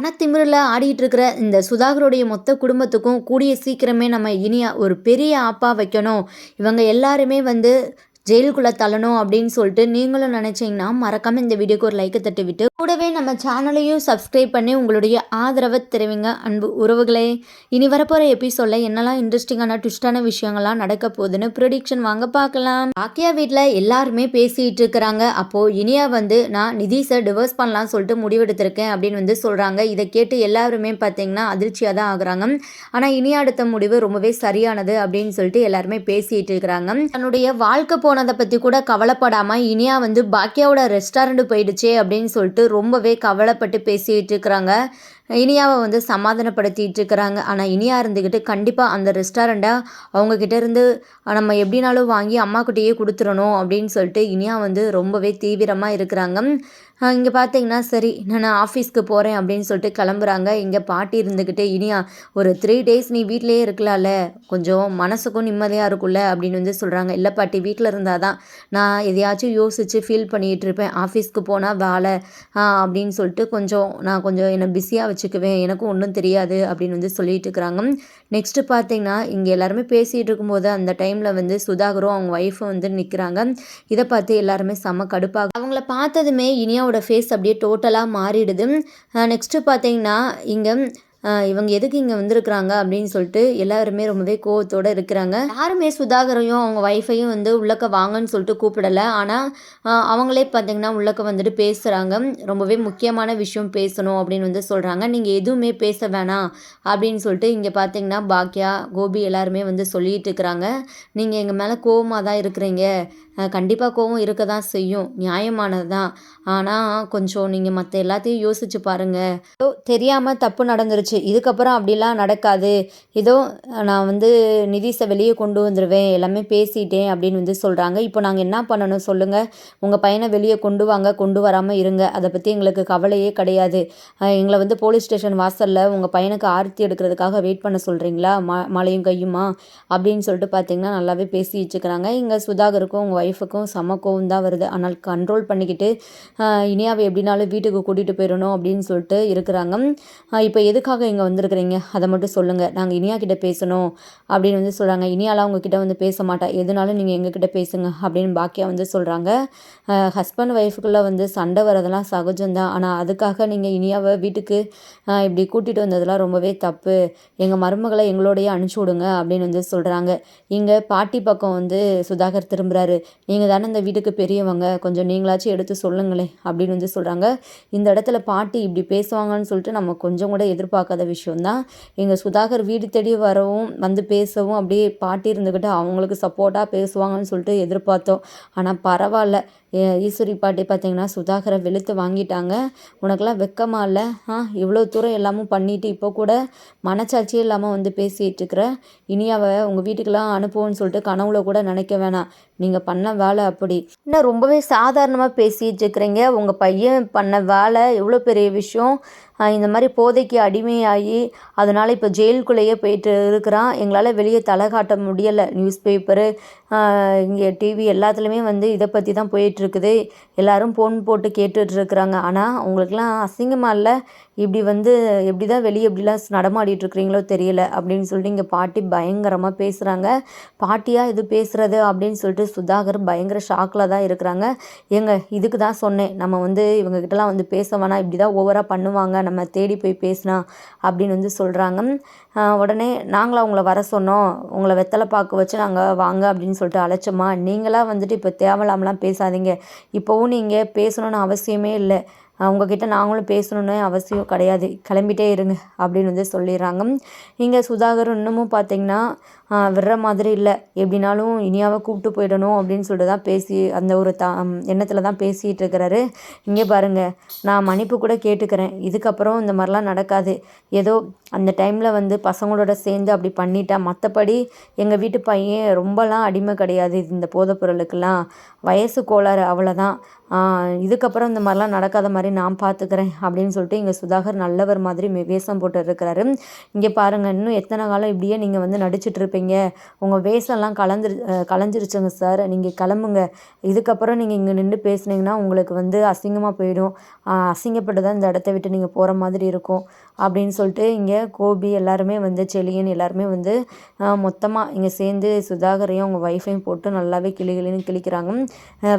பணத்திமிரில் ஆடிக்கிட்டு இருக்கிற இந்த சுதாகருடைய மொத்த குடும்பத்துக்கும் கூடிய சீக்கிரமே நம்ம இனியா ஒரு பெரிய ஆப்பா வைக்கணும். இவங்க எல்லாருமே வந்து ஜெயிலுக்குள்ளே தள்ளணும் அப்படின்னு சொல்லிட்டு நீங்களும் நினச்சிங்கன்னா மறக்காமல் இந்த வீடியோக்கு ஒரு லைக்கை தட்டி விட்டு கூடவே நம்ம சேனலையும் சப்ஸ்கிரைப் பண்ணி உங்களுடைய ஆதரவை தெரிவிங்க. அன்பு உறவுகளே இனி வரப்போகிற எபிசோடில் என்னெல்லாம் இன்ட்ரெஸ்டிங்கான ட்விஸ்டான விஷயங்கள்லாம் நடக்க போகுதுன்னு ப்ரொடிக்ஷன் வாங்க பார்க்கலாம். பாக்கியா வீட்டில் எல்லாருமே பேசிகிட்டு இருக்கிறாங்க. அப்போது இனியா வந்து நான் நிதிஷை டிவோர்ஸ் பண்ணலாம்னு சொல்லிட்டு முடிவெடுத்திருக்கேன் அப்படின்னு வந்து சொல்கிறாங்க இதை கேட்டு எல்லாருமே பார்த்தீங்கன்னா அதிர்ச்சியாக தான் ஆகுறாங்க. ஆனால் இனியா எடுத்த முடிவு ரொம்பவே சரியானது அப்படின்னு சொல்லிட்டு எல்லாருமே பேசிகிட்டு இருக்கிறாங்க. தன்னுடைய வாழ்க்கை போன போனதை பற்றி கூட கவலைப்படாமல் இனியா வந்து பாக்கியாவோட ரெஸ்டாரண்ட் போயிடுச்சே அப்படின்னு சொல்லிட்டு ரொம்பவே கவலைப்பட்டு பேசிகிட்டு இருக்கிறாங்க. இனியாவை வந்து சமாதானப்படுத்திட்டு இருக்கிறாங்க. ஆனால் இனியா இருந்துக்கிட்டு கண்டிப்பாக அந்த ரெஸ்டாரண்ட்டை அவங்கக்கிட்ட இருந்து நம்ம எப்படினாலும் வாங்கி அம்மாக்கிட்டேயே கொடுத்துடணும் அப்படின்னு சொல்லிட்டு இனியா வந்து ரொம்பவே தீவிரமாக இருக்கிறாங்க. இங்கே பார்த்தீங்கன்னா சரி நான் ஆஃபீஸ்க்கு போகிறேன் அப்படின்னு சொல்லிட்டு கிளம்புறாங்க. இங்கே பாட்டி இருந்துக்கிட்டு இனியா ஒரு த்ரீ டேஸ் நீ வீட்டிலேயே இருக்கலாம்ல கொஞ்சம் மனசுக்கும் நிம்மதியாக இருக்கும்ல அப்படின்னு வந்து சொல்கிறாங்க இல்லை பாட்டி வீட்டில் இருந்தால் தான் நான் எதையாச்சும் யோசித்து ஃபீல் பண்ணிகிட்டு இருப்பேன். ஆஃபீஸ்க்கு போனால் வேலை அப்படின்னு சொல்லிட்டு கொஞ்சம் நான் கொஞ்சம் என்னை பிஸியாக வச்சுக்குவேன். எனக்கும் ஒன்றும் தெரியாது அப்படின்னு வந்து சொல்லிட்டு இருக்கிறாங்க நெக்ஸ்ட்டு பார்த்தீங்கன்னா இங்கே எல்லாருமே பேசிகிட்டு இருக்கும்போது அந்த டைமில் வந்து சுதாகரும் அவங்க ஒய்ஃபும் வந்து நிற்கிறாங்க இதை பார்த்து எல்லாருமே செம்ம கடுப்பாக அவங்கள பார்த்ததுமே இனியாவோட ஃபேஸ் அப்படியே டோட்டலாக மாறிடுது. நெக்ஸ்ட்டு பார்த்தீங்கன்னா இங்கே இவங்க எதுக்கு இங்கே வந்திருக்கிறாங்க அப்படின்னு சொல்லிட்டு எல்லாருமே ரொம்பவே கோவத்தோடு இருக்கிறாங்க. யாருமே சுதாகரையும் அவங்க ஒய்ஃபையும் வந்து உள்ளக்க வாங்கன்னு சொல்லிட்டு கூப்பிடலை. ஆனால் அவங்களே பார்த்தீங்கன்னா உள்ளக்க வந்துட்டு பேசுகிறாங்க ரொம்பவே முக்கியமான விஷயம் பேசணும் அப்படின்னு வந்து சொல்கிறாங்க நீங்கள் எதுவுமே பேச வேணாம் அப்படின்னு சொல்லிட்டு இங்கே பார்த்தீங்கன்னா பாக்கியா கோபி எல்லாருமே வந்து சொல்லிட்டு இருக்கிறாங்க. நீங்கள் எங்கள் மேலே கோவமாக தான் இருக்கிறீங்க. கண்டிப்பாக கோவம் இருக்க தான் செய்யும். நியாயமானது தான் ஆனால் கொஞ்சம் நீங்கள் மற்ற எல்லாத்தையும் யோசிச்சு பாருங்கள் தெரியாமல் தப்பு நடந்துருச்சு. இதுக்கப்புறம் அப்படிலாம் நடக்காது. ஏதோ நான் வந்து நிதிஷை வெளியே கொண்டு வந்துடுவேன் எல்லாமே பேசிட்டேன் அப்படின்னு வந்து சொல்கிறாங்க இப்போ நாங்கள் என்ன பண்ணணும் சொல்லுங்கள் உங்கள் பையனை வெளியே கொண்டு வாங்க. கொண்டு வராமல் இருங்க. அதை பற்றி எங்களுக்கு கவலையே கிடையாது. எங்களை வந்து போலீஸ் ஸ்டேஷன் வாசலில் உங்கள் பையனுக்கு ஆர்த்தி எடுக்கிறதுக்காக வெயிட் பண்ண சொல்கிறீங்களா ம மழையும் கையுமா? அப்படின்னு சொல்லிட்டு பார்த்தீங்கன்னா நல்லாவே பேசி வச்சுக்கிறாங்க. இங்கே சுதாகருக்கும் உங்கள் ஒய்ஃபுக்கும் செம கோவம் தான் வருது. ஆனால் கண்ட்ரோல் பண்ணிக்கிட்டு இனியாவை எப்படினாலும் வீட்டுக்கு கூட்டிகிட்டு போயிடணும் அப்படின்னு சொல்லிட்டு இருக்கிறாங்க. இப்போ எதுக்காக இங்கே வந்திருக்கிறீங்க? அதை மட்டும் சொல்லுங்கள் நாங்கள் இனியா கிட்டே பேசணும் அப்படின்னு வந்து சொல்கிறாங்க இனியாலாம் உங்ககிட்ட வந்து பேச மாட்டா. எதுனாலும் நீங்கள் எங்ககிட்ட பேசுங்க அப்படின்னு பாக்கியா வந்து சொல்கிறாங்க ஹஸ்பண்ட் ஒய்ஃபுக்குள்ளே வந்து சண்டை வரதெல்லாம் சகஜம்தான். ஆனால் அதுக்காக நீங்கள் இனியாவை வீட்டுக்கு இப்படி கூட்டிகிட்டு வந்ததெல்லாம் ரொம்பவே தப்பு. எங்கள் மருமகளை எங்களோடையே அனுப்பிச்சி விடுங்க அப்படின்னு வந்து சொல்கிறாங்க இங்கே பாட்டி பக்கம் வந்து சுதாகர் திரும்புகிறாரு நீங்கள் தானே இந்த வீட்டுக்கு பெரியவங்க கொஞ்சம் நீங்களாச்சும் எடுத்து சொல்லுங்களேன் அப்படின்னு வந்து சொல்கிறாங்க இந்த இடத்துல பாட்டி இப்படி பேசுவாங்கன்னு சொல்லிட்டு நம்ம கொஞ்சம் கூட எதிர்பார்க்காத விஷயம்தான். எங்கள் சுதாகர் வீடு தேடி வரவும் வந்து பேசவும் அப்படியே பாட்டி இருந்துக்கிட்டு அவங்களுக்கு சப்போர்ட்டாக பேசுவாங்கன்னு சொல்லிட்டு எதிர்பார்த்தோம். ஆனால் பரவாயில்ல. ஈஸ்வரி பாட்டி பார்த்தீங்கன்னா சுதாகரை வெளுத்து வாங்கிட்டாங்க. உனக்கெல்லாம் வெக்கமாக இல்லை? ஆ இவ்வளோ தூரம் எல்லாமும் பண்ணிவிட்டு இப்போ கூட மனச்சாட்சியே இல்லாமல் வந்து பேசிகிட்டு இருக்கிற இனியாவை உங்கள் வீட்டுக்கெல்லாம் அனுப்புவோன்னு சொல்லிட்டு கனவுல கூட நினைக்க வேணாம். நீங்கள் பண்ண வேலை அப்படி. இன்னும் ரொம்பவே சாதாரணமாக பேசிகிட்டு இருக்கிறீங்க உங்கள் பையன் பண்ண வேலை எவ்வளோ பெரிய விஷயம். இந்த மாதிரி போதைக்கு அடிமையாகி அதனால் இப்போ ஜெயிலுக்குள்ளேயே போயிட்டு இருக்கிறான். எங்களால் வெளியே தலை காட்ட முடியலை. நியூஸ் பேப்பரு இங்கே டிவி எல்லாத்துலேயுமே வந்து இதை பற்றி தான் போயிட்டுருக்குது. எல்லோரும் ஃபோன் போட்டு கேட்டுட்ருக்குறாங்க. ஆனால் அவங்களுக்குலாம் அசிங்கமாக இல்லை? இப்படி வந்து எப்படி தான் வெளியே எப்படிலாம் நடமாடிட்டுருக்குறீங்களோ தெரியல அப்படின்னு சொல்லிட்டு இங்கே பாட்டி பயங்கரமாக பேசுகிறாங்க பாட்டியாக இது பேசுகிறது அப்படின்னு சொல்லிட்டு சுதாகர் பயங்கர ஷாக்கில் தான் இருக்கிறாங்க. ஏங்க இதுக்கு தான் சொன்னேன். நம்ம வந்து இவங்ககிட்டலாம் வந்து பேச வேணாம். இப்படி தான் ஓவராக பண்ணுவாங்க. நம்ம தேடி போய் பேசினா அப்படின்னு வந்து சொல்கிறாங்க உடனே நாங்களும் அவங்கள வர சொன்னோம். உங்களை வெத்தலை பார்க்க வச்சு நாங்கள் வாங்க அப்படின்னு சொல்லிட்டு அழைச்சோமா நீங்களாக வந்துட்டு இப்போ தேவையில்லாமலாம் பேசாதீங்க. இப்போவும் நீங்கள் பேசணுன்னு அவசியமே இல்லை. அவங்கக்கிட்ட நாங்களும் பேசணுன்னு அவசியம் கிடையாது. கிளம்பிட்டே இருங்க அப்படின்னு வந்து சொல்லிடுறாங்க. இங்கே சுதாகர் இன்னமும் பார்த்தீங்கன்னா விடுற மாதிரி இல்லை. எப்படினாலும் இனியாவை கூப்பிட்டு போயிடணும் அப்படின்னு சொல்லிட்டு தான் பேசி அந்த ஒரு த எண்ணத்தில் தான் பேசிகிட்டு இருக்கிறாரு. இங்கே பாருங்கள் நான் மன்னிப்பு கூட கேட்டுக்கிறேன். இதுக்கப்புறம் இந்த மாதிரிலாம் நடக்காது. ஏதோ அந்த டைமில் வந்து பசங்களோட சேர்ந்து அப்படி பண்ணிட்டேன் மற்றபடி எங்கள் வீட்டு பையன் ரொம்பலாம் அடிமை கிடையாது இந்த போதைப்பொருளுக்கெல்லாம். வயசு கோளாறு அவ்வளோதான் இதுக்கப்புறம் இந்த மாதிரிலாம் நடக்காத மாதிரி நான் பார்த்துக்கிறேன் அப்படின்னு சொல்லிட்டு இங்கே சுதாகர் நல்லவர் மாதிரி மெ வேஷம் போட்டு இருக்கிறாரு. இங்கே பாருங்கள் இன்னும் எத்தனை காலம் இப்படியே நீங்கள் வந்து நடிச்சிட்டு இருப்பீங்க? உங்கள் வேஷம்லாம் கலந்துரு கலைஞ்சிருச்சுங்க சார். நீங்கள் கிளம்புங்க. இதுக்கப்புறம் நீங்கள் இங்கே நின்று பேசுனீங்கன்னா உங்களுக்கு வந்து அசிங்கமாக போயிடும். அசிங்கப்பட்டு தான் இந்த இடத்த விட்டு நீங்கள் போகிற மாதிரி இருக்கும் அப்படின்னு சொல்லிட்டு இங்கே கோபி எல்லாருமே வந்து செலியன் எல்லாருமே வந்து மொத்தமாக இங்கே சேர்ந்து சுதாகரையும் அவங்க ஒய்ஃபையும் போட்டு நல்லாவே கிளி கிளின்னு கிழிக்கிறாங்க.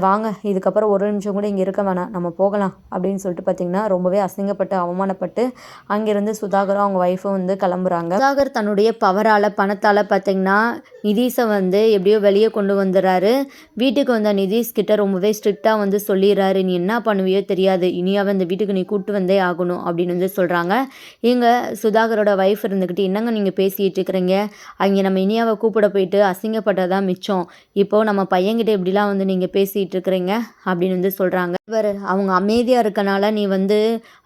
வாங்க இதுக்கப்புறம் ஒரு நிமிஷம் கூட இங்கே இருக்க வேணாம். நம்ம போகலாம் அப்படின்னு சொல்லிட்டு பார்த்தீங்கன்னா ரொம்பவே அசிங்கப்பட்டு அவமானப்பட்டு அங்கேருந்து சுதாகரும் அவங்க ஒய்ஃபும் வந்து கிளம்புறாங்க. சுதாகர் தன்னுடைய பவரால் பணத்தால் பார்த்தீங்கன்னா நிதீஷை வந்து எப்படியோ வெளியே கொண்டு வந்துடுறாரு. வீட்டுக்கு வந்த நிதீஷ் கிட்ட ரொம்பவே ஸ்ட்ரிக்டாக வந்து சொல்லிடுறாரு. நீ என்ன பண்ணுவியோ தெரியாது. இனியாவது இந்த வீட்டுக்கு நீ கூப்பிட்டு வந்தே ஆகணும் அப்படின்னு வந்து சொல்கிறாங்க இங்கே சுதாகரோட ஒய்ஃப் இருந்துக்கிட்டு என்னங்க நீங்கள் பேசிகிட்டு இருக்கிறீங்க? அங்கே நம்ம இனியாவை கூப்பிட போயிட்டு அசிங்கப்பட்டதான் மிச்சம். இப்போது நம்ம பையன்கிட்ட இப்படிலாம் வந்து நீங்கள் பேசிகிட்டு இருக்கிறீங்க? அப்படின்னு வந்து சொல்கிறாங்க இவர் அவங்க அமைதியாக இருக்கனால நீ வந்து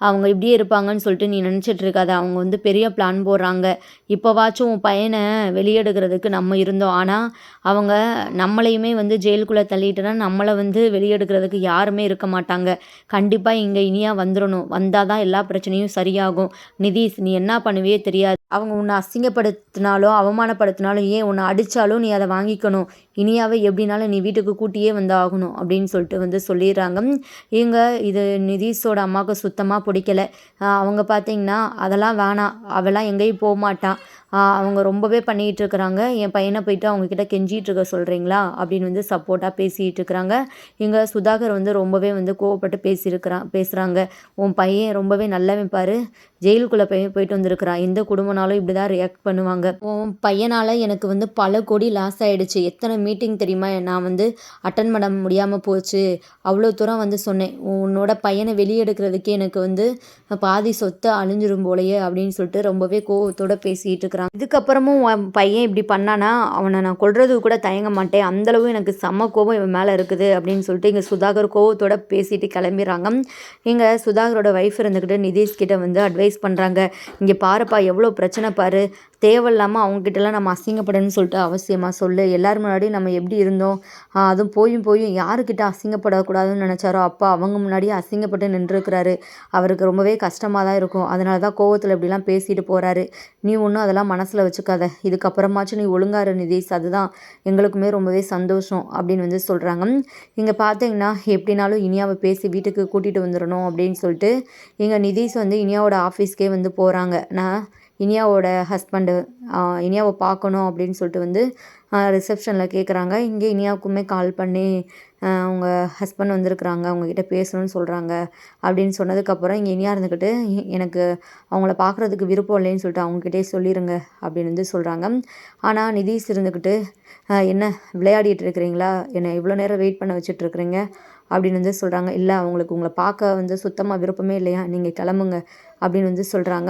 அவங்க இப்படியே இருப்பாங்கன்னு சொல்லிட்டு நீ நினச்சிட்டு இருக்காத. அவங்க வந்து பெரிய பிளான் போடுறாங்க. இப்போவாச்சும் உன் பையனை வெளியெடுக்கிறதுக்கு நம்ம இருந்தோம். ஆனால் அவங்க நம்மளையுமே வந்து ஜெயிலுக்குள்ளே தள்ளிட்டுனா நம்மளை வந்து வெளியெடுக்கிறதுக்கு யாருமே இருக்க மாட்டாங்க. கண்டிப்பாக இங்கே இனியாக வந்துடணும். வந்தால் தான் எல்லா பிரச்சனையும் சரியாகும். நிதிஷ் நீ என்ன பண்ணவே தெரியாது. அவங்க உன்னை அசிங்கப்படுத்தினாலோ அவமானப்படுத்தினாலும் ஏன் உன்னை அடித்தாலும் நீ அதை வாங்கிக்கணும். இனியாவை எப்படினாலும் நீ வீட்டுக்கு கூட்டியே வந்து ஆகணும் அப்படின்னு சொல்லிட்டு வந்து சொல்லிடுறாங்க. இவங்க இது நிதிஷோட அம்மாவுக்கு சுத்தமாக பிடிக்கல. அவங்க பார்த்தீங்கன்னா அதெல்லாம் வேணாம். அவெல்லாம் எங்கேயும் போக மாட்டான். அவங்க ரொம்பவே பண்ணிகிட்டு இருக்கிறாங்க. என் பையனை போயிட்டு அவங்கக்கிட்ட கெஞ்சிகிட்டு இருக்க சொல்கிறீங்களா அப்படின்னு வந்து சப்போர்ட்டாக பேசிகிட்டு இருக்கிறாங்க. இங்கே சுதாகர் வந்து ரொம்பவே வந்து கோவப்பட்டு பேசியிருக்கிறான் பேசுகிறாங்க உன் பையன் ரொம்பவே நல்லவன் பாரு. ஜெயிலுக்குள்ளே போய் போயிட்டு வந்திருக்கிறான். எந்த குடும்பனாலும் இப்படி தான் ரியாக்ட் பண்ணுவாங்க. உன் பையனால் எனக்கு வந்து பல கோடி லாஸ் ஆகிடுச்சு எத்தனை மீட்டிங் தெரியுமா? நான் வந்து அட்டன் பண்ண முடியாமல் போச்சு. அவ்வளோ தூரம் வந்து சொன்னேன். உன்னோட பையனை வெளியெடுக்கிறதுக்கே எனக்கு வந்து பாதி சொத்தை அழிஞ்சிரும் போலையே அப்படின்னு சொல்லிட்டு ரொம்பவே கோவத்தோடு பேசிகிட்டு இருக்கிறான் இதுக்கப்புறமும் பையன் இப்படி பண்ணானா? அவனை நான் கொள்றதுக்கு கூட தயங்க மாட்டேன். அந்தளவு எனக்கு செம்ம கோபம் இவன் மேலே இருக்குது அப்படின்னு சொல்லிட்டு இங்கே சுதாகர் கோவத்தோட பேசிட்டு கிளம்பிடுறாங்க. இங்கே சுதாகரோட ஒய்ஃப் இருந்துக்கிட்டு நிதிஷ் கிட்ட வந்து அட்வைஸ் பண்ணுறாங்க இங்கே பாருப்பா எவ்வளோ பிரச்சனை பாரு. தேவையில்லாமல் அவங்ககிட்டலாம் நம்ம அசிங்கப்படணும்னு சொல்லிட்டு அவசியமாக சொல்லு. எல்லோரும் முன்னாடி நம்ம எப்படி இருந்தோம்? அதுவும் போயும் போயும் யாருக்கிட்ட அசிங்கப்படக்கூடாதுன்னு நினச்சாரோ அப்பா அவங்க முன்னாடியே அசிங்கப்பட்டு நின்றுருக்கிறாரு. அவருக்கு ரொம்பவே கஷ்டமாக தான் இருக்கும். அதனால தான் கோவத்தில் இப்படிலாம் பேசிட்டு போகிறாரு நீ ஒன்றும் அதெல்லாம் மனசில் வச்சுக்காத. இதுக்கப்புறமாச்சும் நீ ஒழுங்காரு நிதிஷ். அதுதான் எங்களுக்குமே ரொம்பவே சந்தோஷம் அப்படின்னு வந்து சொல்கிறாங்க இங்கே பார்த்தீங்கன்னா எப்படினாலும் இனியாவை பேசி வீட்டுக்கு கூட்டிகிட்டு வந்துடணும் அப்படின்னு சொல்லிட்டு எங்கள் நிதிஷ் வந்து இனியாவோட ஆஃபீஸ்க்கே வந்து போகிறாங்க நான் இனியாவோட ஹஸ்பண்டு இனியாவை பார்க்கணும் அப்படின்னு சொல்லிட்டு வந்து ரிசப்ஷனில் கேட்குறாங்க இங்கே இனியாவுக்குமே கால் பண்ணி அவங்க ஹஸ்பண்ட் வந்திருக்குறாங்க அவங்கக்கிட்ட பேசணும்னு சொல்கிறாங்க அப்படின்னு சொன்னதுக்கப்புறம் இங்கே இனியா இருந்துக்கிட்டு எனக்கு அவங்கள பார்க்குறதுக்கு விருப்பம் இல்லைன்னு சொல்லிட்டு அவங்கக்கிட்டே சொல்லிடுங்க அப்படின்னு வந்து சொல்கிறாங்க ஆனால் நிதிஷ் இருந்துக்கிட்டு என்ன விளையாடிட்டு இருக்கிறீங்களா? என்னை இவ்வளோ நேரம் வெயிட் பண்ண வச்சுட்ருக்குறீங்க அப்படின்னு வந்து சொல்கிறாங்க இல்லை அவங்களுக்கு உங்களை பார்க்க வந்து சுத்தமாக விருப்பமே இல்லையா? நீங்கள் கிளம்புங்க அப்படின்னு வந்து சொல்கிறாங்க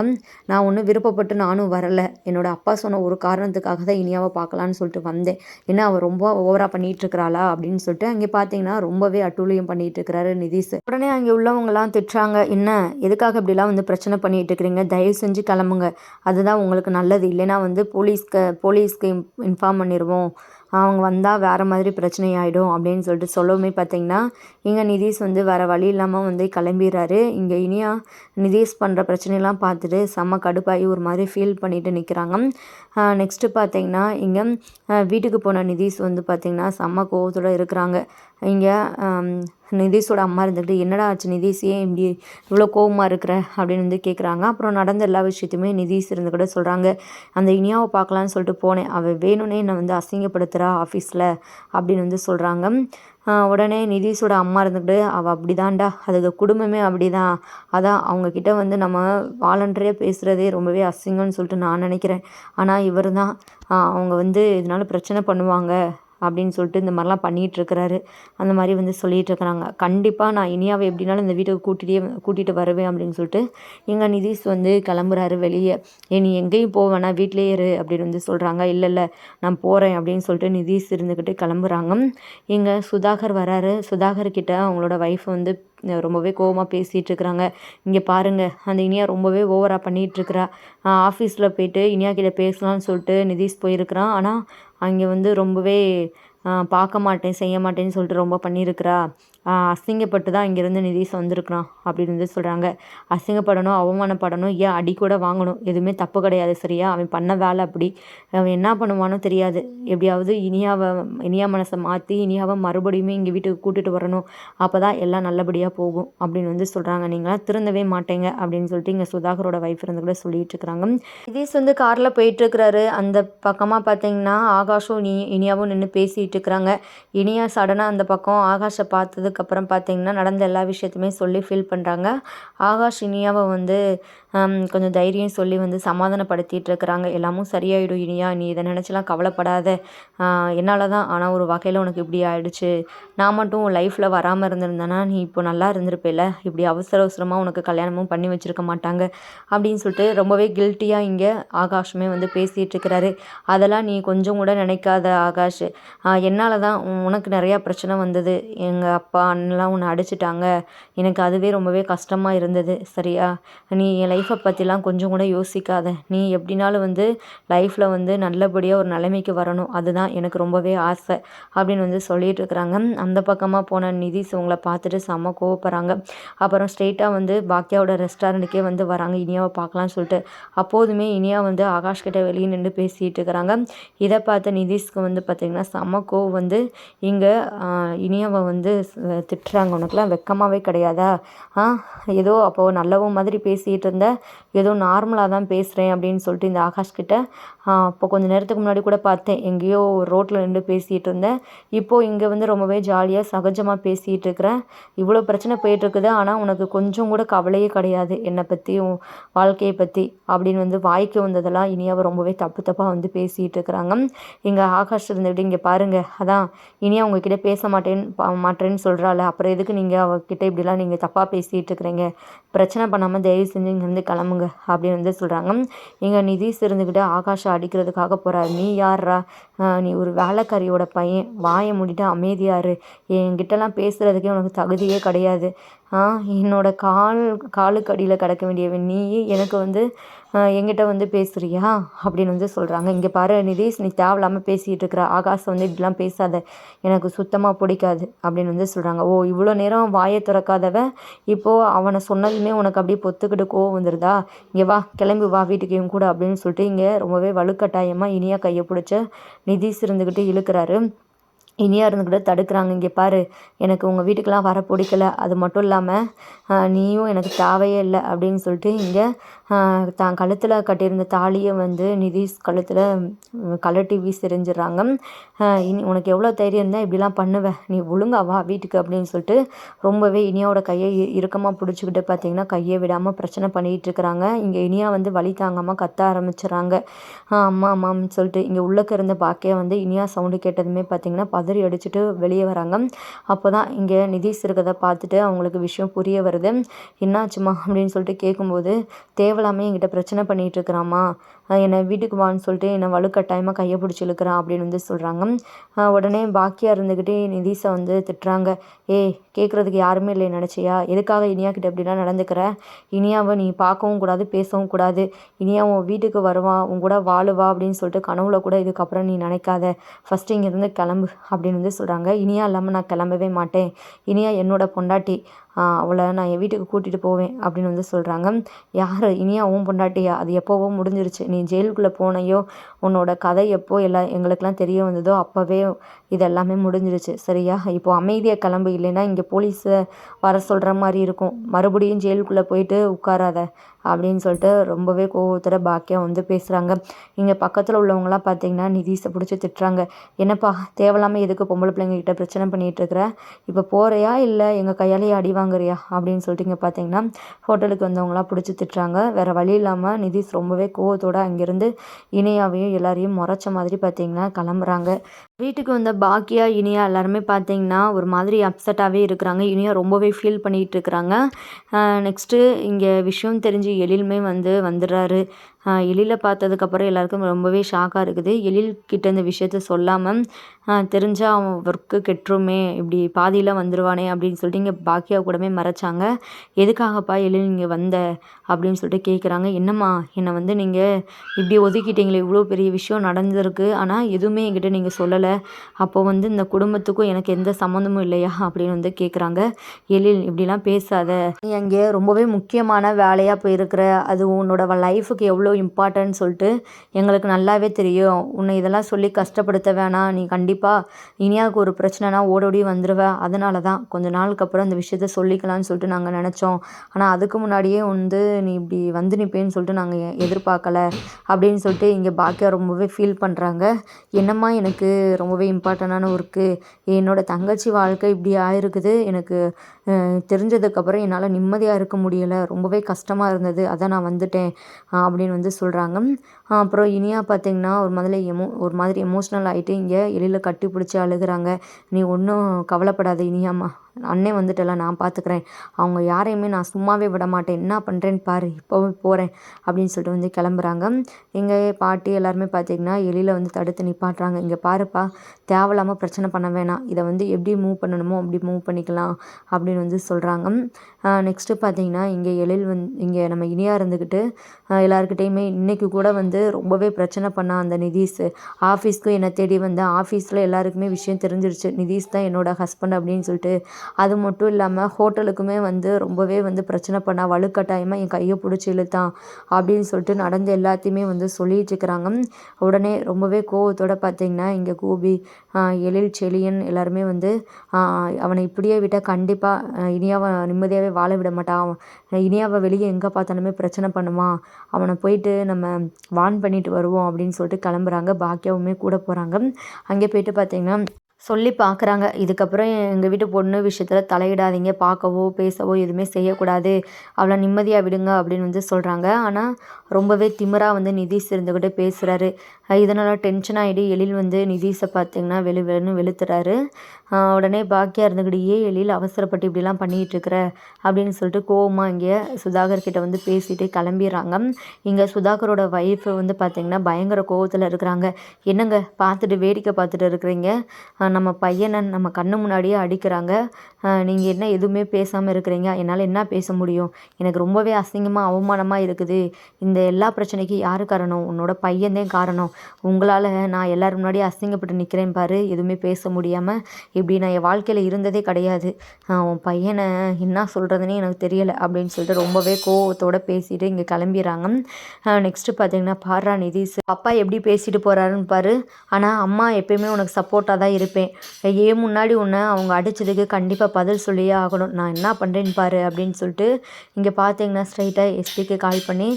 நான் ஒன்றும் விருப்பப்பட்டு நானும் வரலை. என்னோடய அப்பா சொன்ன ஒரு காரணத்துக்காக தான் இனியாவை பார்க்கலான்னு சொல்லிட்டு வந்தேன். ஏன்னா அவள் ரொம்ப ஓவராக பண்ணிகிட்ருக்கிறாளா அப்படின்னு சொல்லிட்டு அங்கே பார்த்தீங்கன்னா ரொம்பவே அட்டூழியம் பண்ணிகிட்டு இருக்கிறாரு நிதிஷ். உடனே அங்கே உள்ளவங்கலாம் திட்டுறாங்க. என்ன எதுக்காக இப்படிலாம் வந்து பிரச்சனை பண்ணிகிட்டு இருக்கிறீங்க தயவு செஞ்சு கிளம்புங்க. அதுதான் உங்களுக்கு நல்லது. இல்லைன்னா வந்து போலீஸ்க்கு போலீஸ்க்கு இன்ஃபார்ம் பண்ணிடுவோம் அவங்க வந்தால் வேறு மாதிரி பிரச்சனை ஆகிடும் அப்படின்னு சொல்லிட்டு சொல்லவுமே பார்த்தீங்கன்னா இங்கே நிதிஷ் வந்து வேறு வழி இல்லாமல் வந்து கிளம்பிடுறாரு. இங்கே இனியா நிதீஷ் பண்ணுற பிரச்சனையெல்லாம் பார்த்துட்டு செம்ம கடுப்பாகி ஒரு மாதிரி ஃபீல் பண்ணிட்டு நிற்கிறாங்க நெக்ஸ்ட்டு பார்த்தீங்கன்னா இங்கே வீட்டுக்கு போன நிதீஷ் வந்து பார்த்திங்கன்னா செம்ம கோவத்தோடு இருக்கிறாங்க. இங்கே நிதிஷோட அம்மா இருந்துக்கிட்டு என்னடா ஆச்சு நிதிஷ்? ஏன் இப்படி இவ்வளோ கோவமாக இருக்கிற? அப்படின்னு வந்து கேட்குறாங்க அப்புறம் நடந்த எல்லா விஷயத்தையுமே நிதிஷ் இருந்துக்கிட்ட சொல்கிறாங்க அந்த இனியாவை பார்க்கலான்னு சொல்லிட்டு போனேன். அவள் வேணும்னே என்னை வந்து அசிங்கப்படுத்துகிறா ஆஃபீஸில் அப்படின்னு வந்து சொல்கிறாங்க உடனே நிதீஷோட அம்மா இருந்துக்கிட்டு அவள் அப்படி தான்டா அதுக்கு குடும்பமே அப்படி தான் அதான் அவங்கக்கிட்ட வந்து நம்ம வாலண்டரியாக பேசுகிறதே ரொம்பவே அசிங்கம்னு சொல்லிட்டு நான் நினைக்கிறேன். ஆனால் இவர் தான் அவங்க வந்து இதனால் பிரச்சனை பண்ணுவாங்க. அப்படின்னு சொல்லிட்டு இந்த மாதிரிலாம் பண்ணிகிட்ருக்கிறாரு அந்த மாதிரி வந்து சொல்லிகிட்ருக்குறாங்க கண்டிப்பாக நான் இனியாவை எப்படினாலும் இந்த வீட்டுக்கு கூட்டிகிட்டே கூட்டிகிட்டு வருவேன் அப்படின்னு சொல்லிட்டு எங்கள் நிதிஷ் வந்து கிளம்புறாரு வெளியே. ஏ நீ எங்கேயும் போவேனா வீட்டிலே இரு அப்படின்னு வந்து சொல்கிறாங்க இல்லை இல்லை நான் போகிறேன் அப்படின்னு சொல்லிட்டு நிதிஷ் இருந்துக்கிட்டு கிளம்புறாங்க. எங்கள் சுதாகர் வராரு. சுதாகர் கிட்ட அவங்களோட ஒய்ஃப் வந்து ரொம்பவே கோவமாக பேசிகிட்டு இருக்கிறாங்க. இங்கே பாருங்கள் அந்த இனியா ரொம்பவே ஓவராக பண்ணிகிட்ருக்குறா ஆஃபீஸில் போயிட்டு இனியா கிட்டே பேசலாம்னு சொல்லிட்டு நிதிஷ் போயிருக்கிறான். ஆனால் அங்கே வந்து ரொம்பவே பார்க்க மாட்டேன் செய்ய மாட்டேன்னு சொல்லிட்டு ரொம்ப பண்ணியிருக்குறா. அசிங்கப்பட்டு தான் இங்கேருந்து நிதிஷ் வந்திருக்கிறான் அப்படின்னு வந்து சொல்கிறாங்க அசிங்கப்படணும் அவமானப்படணும் ஏன் அடி கூட வாங்கணும்? எதுவுமே தப்பு கிடையாது சரியா? அவன் பண்ண வேலை அப்படி. அவன் என்ன பண்ணுவானோ தெரியாது. எப்படியாவது இனியாவை இனியா மனசை மாற்றி இனியாவை மறுபடியுமே இங்கே வீட்டுக்கு கூட்டிகிட்டு வரணும். அப்போ தான் எல்லாம் நல்லபடியாக போகும் அப்படின்னு வந்து சொல்கிறாங்க நீங்களாம் திருந்தவே மாட்டேங்க அப்படின்னு சொல்லிட்டு இங்கே சுதாகரோட வைஃப் இருந்து கூட சொல்லிட்டு இருக்கிறாங்க. நிதிஷ் வந்து காரில் போயிட்டுருக்கிறாரு அந்த பக்கமாக பார்த்தீங்கன்னா ஆகாஷும் இனி இனியாவும் நின்று பேசிகிட்டு இருக்கிறாங்க. இனியா சடனாக அந்த பக்கம் ஆகாஷை பார்த்தது அதுக்கப்புறம் பார்த்தீங்கன்னா நடந்த எல்லா விஷயத்தையுமே சொல்லி ஃபீல் பண்ணுறாங்க ஆகாஷ் இனியாவை வந்து கொஞ்சம் தைரியம் சொல்லி வந்து சமாதானப்படுத்திட்டு இருக்கிறாங்க எல்லாமும் சரியாயிடும் இனியா. நீ இதை நினச்சிலாம் கவலைப்படாத. என்னால் தான் ஆனால் ஒரு வகையில் உனக்கு இப்படி ஆயிடுச்சு. நான் மட்டும் உன் லைஃப்பில் வராமல் இருந்திருந்தேன்னா நீ இப்போ நல்லா இருந்திருப்பேல இப்படி அவசர அவசரமாக உனக்கு கல்யாணமும் பண்ணி வச்சிருக்க மாட்டாங்க. அப்படின்னு சொல்லிட்டு ரொம்பவே கில்ட்டியாக இங்கே ஆகாஷுமே வந்து பேசிகிட்டு இருக்கிறாரு அதெல்லாம் நீ கொஞ்சம் கூட நினைக்காத ஆகாஷ். என்னால் தான் உனக்கு நிறையா பிரச்சனை வந்தது. எங்கள் அப்பா அண்ணெலாம் உன்னை அடிச்சிட்டாங்க. எனக்கு அதுவே ரொம்பவே கஷ்டமாக இருந்தது. சரியா? நீ என் லைஃப் லைஃப்பை பற்றிலாம் கொஞ்சம் கூட யோசிக்காத. நீ எப்படினாலும் வந்து லைஃப்பில் வந்து நல்லபடியாக ஒரு நிலைமைக்கு வரணும். அதுதான் எனக்கு ரொம்பவே ஆசை அப்படின்னு வந்து சொல்லிட்டு இருக்கிறாங்க. அந்த பக்கமாக போன நிதிஷ் உங்களை பார்த்துட்டு செம்ம கோவப்படுறாங்க. அப்புறம் ஸ்ட்ரெயிட்டாக வந்து பாக்கியாவோட ரெஸ்டாரண்ட்டுக்கே வந்து வராங்க. இனியாவை பார்க்கலாம்னு சொல்லிட்டு. அப்போதுமே இனியா வந்து ஆகாஷ் கிட்டே வெளியே நின்று பேசிகிட்டு இருக்கிறாங்க. இதை பார்த்த நிதிஷ்க்கு வந்து பார்த்திங்கன்னா செம்ம கோவம் வந்து இங்கே இனியாவை வந்து திட்டுறாங்க. உனக்குலாம் வெக்கமாகவே கிடையாதா? ஆ ஏதோ அப்போது நல்லவன் மாதிரி பேசிகிட்டு இருந்த ஏதோ நார்மலாக தான் பேசுகிறேன் அப்படின்னு சொல்லிட்டு இந்த ஆகாஷ் கிட்ட இப்போ கொஞ்சம் நேரத்துக்கு முன்னாடி கூட பார்த்தேன். எங்கேயோ ரோட்டில் நின்று பேசிகிட்டு இருந்தேன். இப்போது இங்கே வந்து ரொம்பவே ஜாலியாக சகஜமாக பேசிகிட்டு இருக்கிறேன். இவ்வளோ பிரச்சனை போயிட்டுருக்குது. ஆனால் உனக்கு கொஞ்சம் கூட கவலையே கிடையாது. என்னை பற்றி உன் வாழ்க்கையை பற்றி அப்படின்னு வந்து வாய்க்கு வந்ததெல்லாம் இனியாவை ரொம்பவே தப்பு தப்பாக வந்து பேசிகிட்டு இருக்கிறாங்க. இங்கே ஆகாஷ் இருந்துக்கிட்டு இங்கே பாருங்கள் அதான் இனியா உங்ககிட்ட பேச மாட்டேன்னு பா- மாட்டேன்னு சொல்கிறாள் அப்புறம் எதுக்கு நீங்கள் அவகிட்ட இப்படிலாம் நீங்கள் தப்பாக பேசிகிட்டு இருக்கிறீங்க? பிரச்சனை பண்ணாமல் தயவு செஞ்சு இங்கேருந்து கிளம்புங்க அப்படின்னு வந்து சொல்கிறாங்க இங்கே நிதிஷ் இருந்துக்கிட்டு ஆகாஷ் அடிக்கிறதுக்காக போகிறாரு நீ யார்ரா நீ ஒரு வேலைக்காரியோட பையன். வாயை மூடிட்டு அமைதியா இரு. என்கிட்டலாம் பேசுகிறதுக்கே உனக்கு தகுதியே கிடையாது. ஆ என்னோட கால் காலுக்கு அடியில் கிடக்க வேண்டியவன் நீ எனக்கு வந்து எங்கிட்ட வந்து பேசுகிறியா அப்படின்னு வந்து சொல்கிறாங்க இங்கே பாரு நிதேஷ் நீ தேவையில்லாமல் பேசிகிட்டு இருக்கிற ஆகாஷ் வந்து இப்படிலாம் பேசாத. எனக்கு சுத்தமாக பிடிக்காது அப்படின்னு வந்து சொல்கிறாங்க ஓ இவ்வளோ நேரம் வாயை திறக்காதவன் இப்போது அவனை சொன்னதுமே உனக்கு அப்படியே பொத்துக்கிட்டு கோவம் வந்துருதா? இங்கே வா கிளம்பி வா வீட்டுக்கு இவன் கூட அப்படின்னு சொல்லிட்டு இங்கே ரொம்பவே வலுக்கட்டாயமாக இனியா கையை பிடிச்ச நிதிஷ் இருந்துக்கிட்டு இழுக்கிறாரு. இனியா இருந்துக்கிட்டு தடுக்கிறாங்க. இங்கே பாரு எனக்கு உங்கள் வீட்டுக்கெலாம் வர பிடிக்கல. அது மட்டும் இல்லாமல் நீயும் எனக்கு தேவையே இல்லை அப்படின்னு சொல்லிட்டு இங்கே தான் கழுத்தில் கட்டியிருந்த தாலியை வந்து நிதிஷ் கழுத்தில் கலட்டி வீசி எறிஞ்சிடுறாங்க இனி உனக்கு எவ்வளோ தைரியம் இருந்தால் இப்படிலாம் பண்ணுவேன் நீ ஒழுங்கா வா வீட்டுக்கு அப்படின்னு சொல்லிட்டு ரொம்பவே இனியாவோட கையை இ- இறுக்கமாக பிடிச்சிக்கிட்டு பார்த்தீங்கன்னா கையை விடாமல் பிரச்சனை பண்ணிகிட்டு இருக்கிறாங்க. இங்கே இனியா வந்து வழி தாங்காமல் கத்த ஆரம்பிச்சிடுறாங்க. அம்மா அம்மான்னு சொல்லிட்டு இங்கே உள்ளக்க இருந்த பாக்கியா வந்து இனியா சவுண்டு கேட்டதுமே பார்த்தீங்கன்னா பதறி அடிச்சுட்டு வெளியே வராங்க. அப்போ தான் இங்கே நிதிஷ் இருக்கிறத பார்த்துட்டு அவங்களுக்கு விஷயம் புரிய வருது. என்னாச்சுமா அப்படின்னு சொல்லிட்டு கேட்கும்போது தேவலாமே என்கிட்ட பிரச்சனை பண்ணிகிட்டு இருக்கிறாம்மா. என்னை வீட்டுக்கு வான்னு சொல்லிட்டு என்னை வலுக்கட்டாயமாக கையை பிடிச்சி இழுக்கிறான் அப்படின்னு வந்து சொல்கிறாங்க உடனே பாக்கியாக இருந்துக்கிட்டே நிதிஷை வந்து திட்டுறாங்க. ஏய் கேட்குறதுக்கு யாருமே இல்லை நினச்சியா? எதுக்காக இனியா கிட்ட அப்படிலாம் நடந்துக்கிற? இனியாவை நீ பார்க்கவும் கூடாது பேசவும் கூடாது. இனியா உன் வீட்டுக்கு வருவா உன் கூட வாழுவா அப்படின்னு சொல்லிட்டு கனவுல கூட இதுக்கப்புறம் நீ நினைக்காத. ஃபஸ்ட்டு இங்கேருந்து கிளம்பு அப்படின்னு வந்து சொல்கிறாங்க இனியா இல்லாமல் நான் கிளம்பவே மாட்டேன். இனியா என்னோட பொண்டாட்டி. அவளை நான் என் வீட்டுக்கு கூட்டிகிட்டு போவேன் அப்படின்னு வந்து சொல்கிறாங்க யார்? இனியா உன் பொண்டாட்டியா? அது எப்போவோ முடிஞ்சிருச்சு. நீ ஜெயிலுக்குள்ளே போனையோ உன்னோட கதை எப்போ எல்லாம் எங்களுக்கெல்லாம் தெரிய வந்ததோ அப்போவே இது எல்லாமே முடிஞ்சிருச்சு. சரியா? இப்போ அமைதியாக கிளம்பு. இல்லைன்னா இங்கே போலீஸை வர சொல்கிற மாதிரி இருக்கும். மறுபடியும் ஜெயிலுக்குள்ளே போயிட்டு உட்காராத. அப்படின்னு சொல்லிட்டு ரொம்பவே கோவத்தோட பாக்கியா வந்து பேசுகிறாங்க இங்கே பக்கத்தில் உள்ளவங்களாம் பார்த்தீங்கன்னா நிதிஷை பிடிச்சி திட்டுறாங்க. என்னப்பா தேவையில்லாமல் எதுக்கு பொம்பளை பிள்ளைங்ககிட்ட பிரச்சனை பண்ணிகிட்டு இருக்கிற? இப்போ போகிறையா இல்லை எங்கள் கையாலேயே அடி வாங்குறியா? அப்படின்னு சொல்லிட்டு இங்கே பார்த்தீங்கன்னா ஹோட்டலுக்கு வந்தவங்களாம் பிடிச்சி திட்டுறாங்க. வேறு வழி இல்லாமல் நிதிஷ் ரொம்பவே கோவத்தோடு அங்கேருந்து இனியாவையும் எல்லாரையும் முறைச்ச மாதிரி பார்த்தீங்கன்னா கிளம்புறாங்க. வீட்டுக்கு வந்த பாக்கியா இனியா எல்லாருமே பார்த்தீங்கன்னா ஒரு மாதிரி அப்செட்டாகவே இருக்கிறாங்க. இனியா ரொம்பவே ஃபீல் பண்ணிகிட்டு இருக்கிறாங்க. நெக்ஸ்ட்டு இங்கே விஷயம் தெரிஞ்சு எழிலுமே வந்து வந்துடுறாரு. எழில பார்த்ததுக்கப்புறம் எல்லாருக்கும் ரொம்பவே ஷாக்காக இருக்குது. எழில் கிட்ட இந்த விஷயத்த சொல்லாமல் தெரிஞ்சால் அவன் ஒர்க்கு கெட்டுருமே இப்படி பாதியில் வந்துடுவானே அப்படின்னு சொல்லிட்டு இங்கே பாக்கியா கூடவே மறைச்சாங்க. எதுக்காகப்பா எழில் நீங்கள் வந்த? அப்படின்னு சொல்லிட்டு கேட்குறாங்க என்னம்மா என்னை வந்து நீங்கள் இப்படி ஒதுக்கிட்டீங்களே இவ்வளோ பெரிய விஷயம் நடந்திருக்கு. ஆனால் எதுவுமே என்கிட்ட நீங்கள் சொல்லலை. அப்போது வந்து இந்த குடும்பத்துக்கும் எனக்கு எந்த சம்மந்தமும் இல்லையா? அப்படின்னு வந்து கேட்குறாங்க எழில் இப்படிலாம் பேசாத. நீ அங்கே ரொம்பவே முக்கியமான வேலையாக போயிருக்கிற. அது உன்னோட லைஃபுக்கு எவ்வளோ இம்பார்ட்டன்ட் சொல்லிட்டு எங்களுக்கு நல்லாவே தெரியும். உன்னை இதெல்லாம் சொல்லி கஷ்டப்படுத்த வேணாம். நீ கண்டிப்பாக இனியாவுக்கு ஒரு பிரச்சனைனா ஓடோடி வந்துடுவேன் அதனால தான் கொஞ்ச நாளுக்கு அப்புறம் இந்த விஷயத்த சொல்லிக்கலாம்னு சொல்லிட்டு நாங்கள் நினச்சோம். ஆனால் அதுக்கு முன்னாடியே வந்து நீ இப்படி வந்து நிற்பேன்னு சொல்லிட்டு நாங்கள் எதிர்பார்க்கல அப்படின்னு சொல்லிட்டு இங்கே பாக்கியா ரொம்பவே ஃபீல் பண்ணுறாங்க என்னம்மா எனக்கு ரொம்பவே இம்பார்ட்டண்டான ஒர்க்கு என்னோடய தங்கச்சி வாழ்க்கை இப்படி ஆயிருக்குது. எனக்கு தெரிஞ்சதுக்கப்புறம் என்னால் நிம்மதியாக இருக்க முடியலை. ரொம்பவே கஷ்டமாக இருந்தது. அதான் நான் வந்துட்டேன் அப்படின்னு வந்து சொல்கிறாங்க அப்புறம் இனியா பார்த்திங்கன்னா ஒரு முதல்ல எமோ ஒரு மாதிரி எமோஷ்னல் ஆகிட்டு இங்கே எழில கட்டி பிடிச்சி அழுகுறாங்க. நீ ஒன்றும் கவலைப்படாத இனியாம்மா. அண்ணே வந்துட்டல நான் பார்த்துக்கிறேன் அவங்க யாரையுமே நான் சும்மாவே விட மாட்டேன். என்ன பண்ணுறேன்னு பாரு இப்போவே போகிறேன் அப்படின்னு சொல்லிட்டு வந்து கிளம்புறாங்க. எங்கள் பாட்டி எல்லாருமே பார்த்திங்கன்னா எலியில் வந்து தடுத்து நிப்பாட்டுறாங்க. இங்கே பாருப்பா தேவையில்லாமல் பிரச்சனை பண்ண வேணாம். இதை வந்து எப்படி மூவ் பண்ணணுமோ அப்படி மூவ் பண்ணிக்கலாம் அப்படின்னு வந்து சொல்கிறாங்க நெக்ஸ்ட்டு பார்த்திங்கன்னா இங்கே எழில் வந் இங்கே நம்ம இனியாக இருந்துக்கிட்டு எல்லாருக்கிட்டேயுமே இன்றைக்கி கூட வந்து ரொம்பவே பிரச்சனை பண்ணால் அந்த நிதிஷ். ஆஃபீஸ்க்கும் என்னை தேடி வந்தேன் ஆஃபீஸில் எல்லாருக்குமே விஷயம் தெரிஞ்சிருச்சு. நிதீஷ் தான் என்னோடய ஹஸ்பண்ட் அப்படின்னு சொல்லிட்டு அது மட்டும் இல்லாமல் ஹோட்டலுக்குமே வந்து ரொம்பவே வந்து பிரச்சனை பண்ணால் வலுக்கட்டாயமாக என் கையை பிடிச்சி இழுத்தான் அப்படின்னு சொல்லிட்டு நடந்த எல்லாத்தையுமே வந்து சொல்லிட்டுருக்குறாங்க உடனே ரொம்பவே கோவத்தோடு பார்த்திங்கன்னா இங்கே கோபி எழில் செழியன் எல்லாருமே வந்து அவனை இப்படியே விட்டால் கண்டிப்பாக இனியாவை நிம்மதியாகவே வாழ விட மாட்டான். இனியாவை வெளியே எங்கே பார்த்தாலுமே பிரச்சனை பண்ணுவான். அவனை போயிட்டு நம்ம வான் பண்ணிட்டு வருவோம் அப்படின்னு சொல்லிட்டு கிளம்புறாங்க. பாக்கியாவுமே கூட போகிறாங்க அங்கே போயிட்டு பார்த்திங்கன்னா சொல்லி பார்க்குறாங்க. இதுக்கப்புறம் எங்கள் வீட்டு பொண்ணு விஷயத்தில் தலையிடாதீங்க பார்க்கவோ பேசவோ எதுவுமே செய்யக்கூடாது. அவ்வளோ நிம்மதியாக விடுங்க அப்படின்னு வந்து சொல்கிறாங்க ஆனால் ரொம்பவே திமிராக வந்து நிதிஷ் இருந்துக்கிட்டு பேசுகிறாரு இதனால் டென்ஷன் ஆகிடு எழில் வந்து நிதிஷை பார்த்திங்கன்னா வெளு வெளுன்னு வெளுத்துறாரு. உடனே பாக்கியா இருந்துக்கிட்டு ஏன் எழில் அவசரப்பட்டு இப்படிலாம் பண்ணிகிட்டு இருக்கிற அப்படின்னு சொல்லிட்டு கோவமாக இங்கே சுதாகர் கிட்ட வந்து பேசிட்டு கிளம்பிடுறாங்க. இங்கே சுதாகரோட ஒய்ஃப் வந்து பார்த்திங்கன்னா பயங்கர கோவத்தில் இருக்கிறாங்க. என்னங்க பார்த்துட்டு வேடிக்கை பார்த்துட்டு இருக்கிறீங்க? நம்ம பையனை நம்ம கண்ணு முன்னாடியே அடிக்கிறாங்க. நீங்கள் என்ன எதுவுமே பேசாமல் இருக்கிறீங்க? என்னால் என்ன பேச முடியும்? எனக்கு ரொம்பவே அசிங்கமாக அவமானமாக இருக்குது. இந்த எல்லா பிரச்சனைக்கும் யார் காரணம்? உன்னோட பையன்தான் காரணம். உங்களால் நான் எல்லோரும் முன்னாடி அசிங்கப்பட்டு நிற்கிறேன் பாரு. எதுவுமே பேச முடியாமல் இப்படி நான் என் வாழ்க்கையில் இருந்ததே கிடையாது. உன் பையனை என்ன சொல்கிறதுனே எனக்கு தெரியலை அப்படின்னு சொல்லிட்டு ரொம்பவே கோவத்தோடு பேசிட்டு இங்கே கிளம்பிடுறாங்க. நெக்ஸ்ட்டு பார்த்தீங்கன்னா பாரா நிதிஷ். அப்பா எப்படி பேசிட்டு போகிறாருன்னு பாரு. ஆனால் அம்மா எப்பயுமே உனக்கு சப்போர்ட்டாக தான் இருப்பேன். ஏன் முன்னாடி உன்னை அவங்க அடித்ததுக்கு கண்டிப்பாக பதில் சொல்லியே ஆகணும். நான் என்ன பண்ணுறேன்னு பாரு அப்படின்னு சொல்லிட்டு இங்கே பார்த்தீங்கன்னா ஸ்ட்ரைட்டாக எஸ்பிக்கு கால் பண்ணி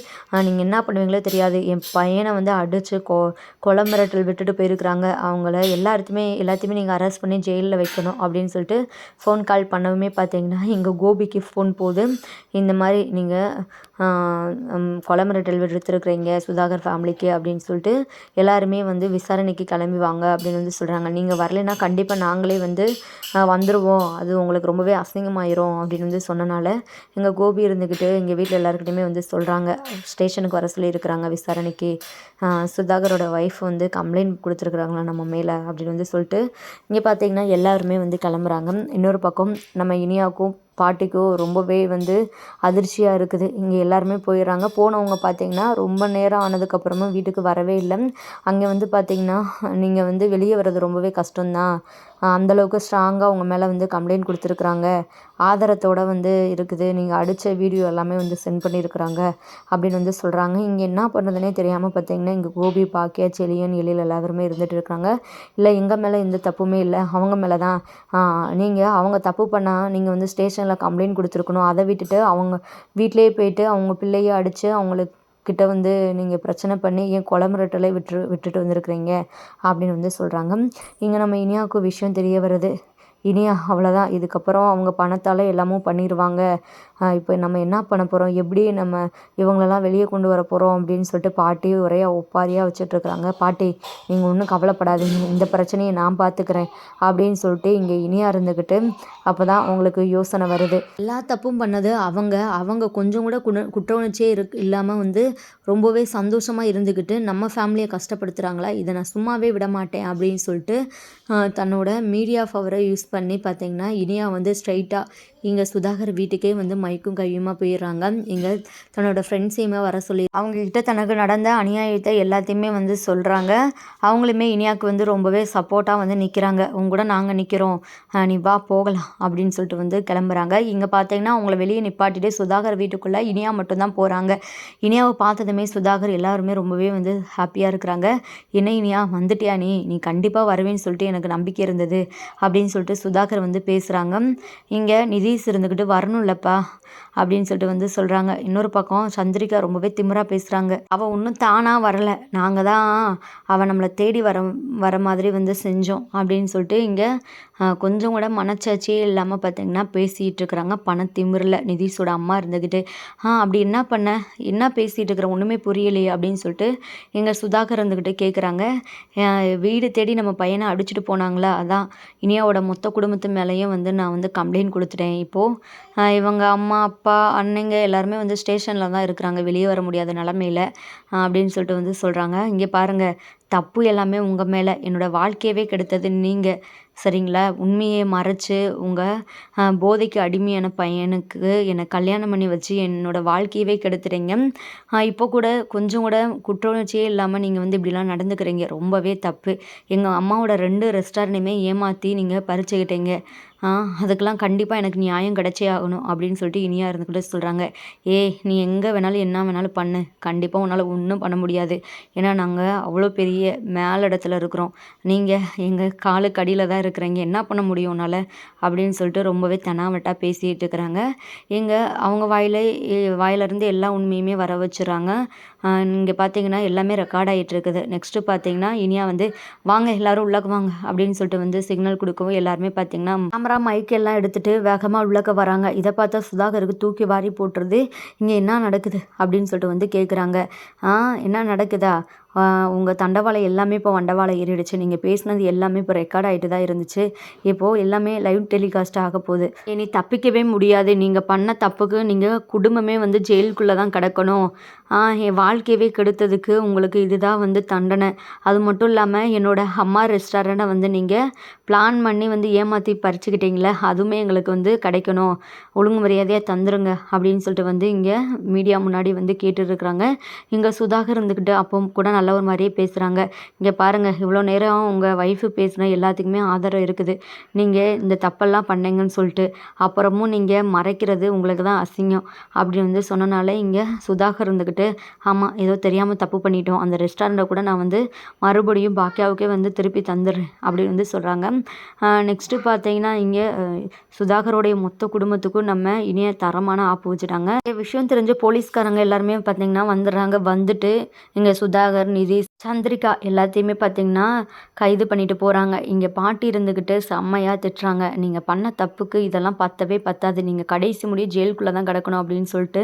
நீங்கள் என்ன பண்ணுவீங்களோ தெரியாது. என் பையனை வந்து அடித்து கொ கொலை மிரட்டல் விட்டுட்டு போயிருக்கிறாங்க. அவங்கள எல்லாத்தையுமே எல்லாத்தையுமே நீங்கள் அரெஸ்ட் பண்ணி ஜெயிலில் வைக்கணும் அப்படின்னு சொல்லிட்டு ஃபோன் கால் பண்ணவுமே பார்த்தீங்கன்னா எங்கள் கோபிக்கு ஃபோன் போகுது இந்த மாதிரி நீங்கள் கொலை மிரட்டல் விடுத்திருக்கிறீங்க சுதாகர் ஃபேமிலிக்கு அப்படின்னு சொல்லிட்டு எல்லாருமே வந்து விசாரணைக்கு கிளம்பி வாங்க அப்படின்னு வந்து சொல்கிறாங்க நீங்கள் வரலைன்னா கண்டிப்பாக நாங்களே வந்து வந்துடுவோம் அது உங்களுக்கு ரொம்பவே அசிங்கமாயிரும் அப்படின்னு வந்து சொன்னனால எங்கள் கோபி இருந்துக்கிட்டு எங்கள் வீட்டில் எல்லாருக்கிட்டையுமே வந்து சொல்கிறாங்க ஸ்டேஷனுக்கு வர சொல்லியிருக்கிறாங்க விசாரணைக்கு. சுதாகரோட ஒய்ஃப் வந்து கம்ப்ளைண்ட் கொடுத்துருக்குறாங்களா நம்ம மேலே அப்படின்னு வந்து சொல்லிட்டு இங்கே பார்த்தீங்கன்னா எல்லாருமே வந்து கிளம்புறாங்க. இன்னொரு பக்கம் நம்ம இனியாவுக்கும் பாட்டிக்கும் ரொம்பவே வந்து அதிர்ச்சியாக இருக்குது. இங்கே எல்லாருமே போயிடுறாங்க போனவங்க பார்த்தீங்கன்னா ரொம்ப நேரம் ஆனதுக்கப்புறமும் வீட்டுக்கு வரவே இல்லை. அங்கே வந்து பார்த்தீங்கன்னா நீங்கள் வந்து வெளியே வர்றது ரொம்பவே கஷ்டம்தான். அந்தளவுக்கு ஸ்ட்ராங்காக அவங்க மேலே வந்து கம்ப்ளைண்ட் கொடுத்துருக்குறாங்க. ஆதாரத்தோடு வந்து இருக்குது. நீங்கள் அடித்த வீடியோ எல்லாமே வந்து சென்ட் பண்ணியிருக்கிறாங்க அப்படின்னு வந்து சொல்கிறாங்க இங்கே என்ன பண்ணுறதுனே தெரியாமல் பார்த்தீங்கன்னா இங்கே கோபி பாக்கியா செலியன் எழில் எல்லாருமே இருந்துகிட்டு இருக்கிறாங்க இல்லை எங்கள் மேலே எந்த தப்புமே இல்லை. அவங்க மேலே தான் நீங்கள் அவங்க தப்பு பண்ணால் நீங்கள் வந்து ஸ்டேஷனில் கம்ப்ளைண்ட் கொடுத்துருக்கணும். அதை விட்டுட்டு அவங்க வீட்டிலேயே போயிட்டு அவங்க பிள்ளையை அடித்து அவங்களுக்கு கிட்ட வந்து நீங்கள் பிரச்சனை பண்ணி ஏன் கொலை மிரட்டலை விட்டு விட்டுட்டு வந்திருக்கிறீங்க? அப்படின்னு வந்து சொல்கிறாங்க இங்கே நம்ம இனியாவுக்கு விஷயம் தெரிய வருது. இனியா அவ்வளோதான் இதுக்கப்புறம் அவங்க பணத்தால் எல்லாமும் பண்ணிடுவாங்க இப்போ நம்ம என்ன பண்ண போகிறோம் எப்படி நம்ம இவங்களெல்லாம் வெளியே கொண்டு வர போகிறோம் அப்படின்னு சொல்லிட்டு பாட்டி ஒரே ஒப்பாரியாக வச்சுட்ருக்குறாங்க. பாட்டி நீங்கள் ஒன்றும் கவலைப்படாதீங்க. இந்த பிரச்சனையை நான் பார்த்துக்கிறேன் அப்படின்னு சொல்லிட்டு இங்கே இனியாக இருந்துக்கிட்டு அப்போ தான் அவங்களுக்கு யோசனை வருது. எல்லா தப்பும் பண்ணது அவங்க. அவங்க கொஞ்சம் கூட குண குற்ற உணர்ச்சியே இரு இல்லாமல் வந்து ரொம்பவே சந்தோஷமாக இருந்துக்கிட்டு நம்ம ஃபேமிலியை கஷ்டப்படுத்துகிறாங்களா இதை நான் சும்மாவே விட மாட்டேன் அப்படின்னு சொல்லிட்டு தன்னோட மீடியா பவரை யூஸ் பண்ணி பார்த்தீங்கன்னா இனியா வந்து ஸ்ட்ரைட்டாக இங்கே சுதாகர் வீட்டுக்கே வந்து மைக்கும் கையுமா போயிடுறாங்க. இங்கே தன்னோட ஃப்ரெண்ட்ஸையுமே வர சொல்லி அவங்கக்கிட்ட தனக்கு நடந்த அநியாயத்தை எல்லாத்தையுமே வந்து சொல்கிறாங்க அவங்களுமே இனியாவுக்கு வந்து ரொம்பவே சப்போர்ட்டாக வந்து நிற்கிறாங்க உங்க கூட நாங்கள் நிற்கிறோம் நீ வா போகலாம். அப்படின்னு சொல்லிட்டு வந்து கிளம்புறாங்க. இங்கே பார்த்தீங்கன்னா அவங்கள வெளியே நிப்பாட்டிட்டு சுதாகர் வீட்டுக்குள்ளே இனியா மட்டும்தான் போகிறாங்க இனியாவை பார்த்ததுமே சுதாகர் எல்லாருமே ரொம்பவே வந்து ஹாப்பியாக இருக்கிறாங்க. என்ன இனியா வந்துட்டியா நீ? நீ கண்டிப்பாக வருவேன்னு சொல்லிட்டு எனக்கு நம்பிக்கை இருந்தது. அப்படின்னு சொல்லிட்டு சுதாகர் வந்து பேசுகிறாங்க இங்கே நிதி நிதிஷ் இருந்துக்கிட்டு வரணும்லப்பா அப்படின்னு சொல்லிட்டு வந்து சொல்கிறாங்க இன்னொரு பக்கம் சந்திரிகா ரொம்பவே திமிராக பேசுகிறாங்க அவள் ஒன்றும் தானாக வரல. நாங்கள் தான் அவள் நம்மளை தேடி வர வர மாதிரி வந்து செஞ்சோம் அப்படின்னு சொல்லிட்டு இங்கே கொஞ்சம் கூட மனச்சாட்சியே இல்லாமல் பார்த்தீங்கன்னா பேசிகிட்டு இருக்கிறாங்க. பணத்திமிரில் நிதிஷோட அம்மா இருந்துக்கிட்டு ஆ அப்படி என்ன பண்ண? என்ன பேசிகிட்டு இருக்கிற? ஒன்றுமே புரியலையே அப்படின்னு சொல்லிட்டு எங்கள் சுதாகர் இருந்துக்கிட்டு கேட்குறாங்க வீடு தேடி நம்ம பையனை அடிச்சுட்டு போனாங்களா? அதான் இனியாவோட மொத்த குடும்பத்து மேலேயும் வந்து நான் வந்து கம்ப்ளைண்ட் கொடுத்துட்டேன். இப்போது இவங்க அம்மா அப்பா அண்ணங்க எல்லாருமே வந்து ஸ்டேஷனில் தான் இருக்கிறாங்க. வெளியே வர முடியாத நிலமையில அப்படின்னு சொல்லிட்டு வந்து சொல்கிறாங்க இங்கே பாருங்கள் தப்பு எல்லாமே உங்கள் மேலே. என்னோடய வாழ்க்கையவே கெடுத்தது நீங்கள் சரிங்களா? உண்மையை மறைச்சு உங்கள் போதைக்கு அடிமையான பையனுக்கு என்னை கல்யாணம் பண்ணி வச்சு என்னோடய வாழ்க்கையவே கெடுத்துறீங்க. இப்போ கூட கொஞ்சம் கூட குற்ற உணர்ச்சியே இல்லாமல் நீங்கள் வந்து இப்படிலாம் நடந்துக்கிறீங்க. ரொம்பவே தப்பு. எங்கள் அம்மாவோட ரெண்டு ரெஸ்டாரண்ட்டுமே ஏமாற்றி நீங்கள் பறிச்சுக்கிட்டீங்க. அதுக்கெல்லாம் கண்டிப்பாக எனக்கு நியாயம் கிடைச்சே ஆகணும் அப்படின்னு சொல்லிட்டு இனியா இருந்துக்கிட்டு சொல்கிறாங்க ஏய் நீ எங்கே வேணாலும் என்ன வேணாலும் பண்ணு. கண்டிப்பாக உன்னால் ஒன்றும் பண்ண முடியாது. ஏன்னா நாங்கள் அவ்வளோ பெரிய மேலிடத்துல இருக்கிறோம். நீங்கள் எங்கள் காலுக்கு அடியில் தான் இருக்கிறீங்க. என்ன பண்ண முடியும் உன்னால்? அப்படின்னு சொல்லிட்டு ரொம்பவே தெனாவட்டா பேசிகிட்டு இருக்கிறாங்க. எங்கள் அவங்க வாயில் வாயிலிருந்து எல்லா உண்மையுமே வர வச்சுறாங்க. இங்கே பார்த்தீங்கன்னா எல்லாமே ரெக்கார்ட் ஆகிட்டு இருக்குது. நெக்ஸ்ட்டு பார்த்தீங்கன்னா இனியா வந்து வாங்க எல்லாரும் உள்ளக்கு வாங்க அப்படின்னு சொல்லிட்டு வந்து சிக்னல் கொடுக்கவும் எல்லாருமே பார்த்தீங்கன்னா கேமரா மைக் எல்லாம் எடுத்துகிட்டு வேகமாக உள்ளக்க வராங்க. இதை பார்த்தா சுதாகருக்கு தூக்கி வாரி போட்டுருது. இங்கே என்ன நடக்குது அப்படின்னு சொல்லிட்டு வந்து கேட்குறாங்க ஆ என்ன நடக்குதா? உங்கள் தண்டவாளம் எல்லாமே இப்போ வண்டவாளை ஏறிடுச்சு. நீங்கள் பேசினது எல்லாமே இப்போ ரெக்கார்ட் ஆகிட்டு தான் இருந்துச்சு. இப்போது எல்லாமே லைவ் டெலிகாஸ்ட் ஆக போகுது. இனி தப்பிக்கவே முடியாது. நீங்கள் பண்ண தப்புக்கு நீங்கள் குடும்பமே வந்து ஜெயிலுக்குள்ளே தான் கிடக்கணும். என் வாழ்க்கையவே கெடுத்ததுக்கு உங்களுக்கு இதுதான் வந்து தண்டனை. அது மட்டும் இல்லாமல் என்னோடய அம்மா ரெஸ்டாரண்ட்டை வந்து நீங்கள் பிளான் பண்ணி வந்து ஏமாற்றி பறிச்சுக்கிட்டீங்களே அதுவுமே எங்களுக்கு வந்து கிடைக்கணும். ஒழுங்கு மரியாதையாக தந்துருங்க அப்படின்னு சொல்லிட்டு வந்து இங்கே மீடியா முன்னாடி வந்து கேட்டுருக்குறாங்க. இங்கே சுதாகர் இருந்துக்கிட்டு அப்போ கூட நல்ல ஒரு மாதிரியே பேசுகிறாங்க இங்கே பாருங்கள் இவ்வளோ நேரம் உங்கள் ஒய்ஃபு பேசின எல்லாத்துக்குமே ஆதரவு இருக்குது. நீங்கள் இந்த தப்பெல்லாம் பண்ணீங்கன்னு சொல்லிட்டு அப்புறமும் நீங்கள் மறைக்கிறது உங்களுக்கு தான் அசிங்கம் அப்படின்னு வந்து சொன்னனால இங்கே சுதாகர் இருந்துக்கிட்டு ஆமாம் ஏதோ தெரியாமல் தப்பு பண்ணிட்டோம். அந்த ரெஸ்டாரண்ட்டை கூட நான் வந்து மறுபடியும் பாக்கியாவுக்கே வந்து திருப்பி தந்துடுறேன் அப்படின்னு வந்து சொல்கிறாங்க நெக்ஸ்ட்டு பார்த்தீங்கன்னா இங்கே சுதாகரோடைய மொத்த குடும்பத்துக்கும் நம்ம இனிய தரமான ஆப்பு வச்சுட்டாங்க. விஷயம் தெரிஞ்ச போலீஸ்காரங்க எல்லாருமே பார்த்தீங்கன்னா வந்துடுறாங்க. வந்துட்டு இங்கே சுதாகர் நிதி சந்திரிகா எல்லாத்தையுமே பார்த்தீங்கன்னா கைது பண்ணிட்டு போகிறாங்க இங்கே பாட்டி இருந்துக்கிட்டு செம்மையாக திட்டுறாங்க. நீங்கள் பண்ண தப்புக்கு இதெல்லாம் பத்தவே பத்தாது. நீங்கள் கடைசி முடிய ஜெயிலுக்குள்ளே தான் கிடக்கணும் அப்படின்னு சொல்லிட்டு.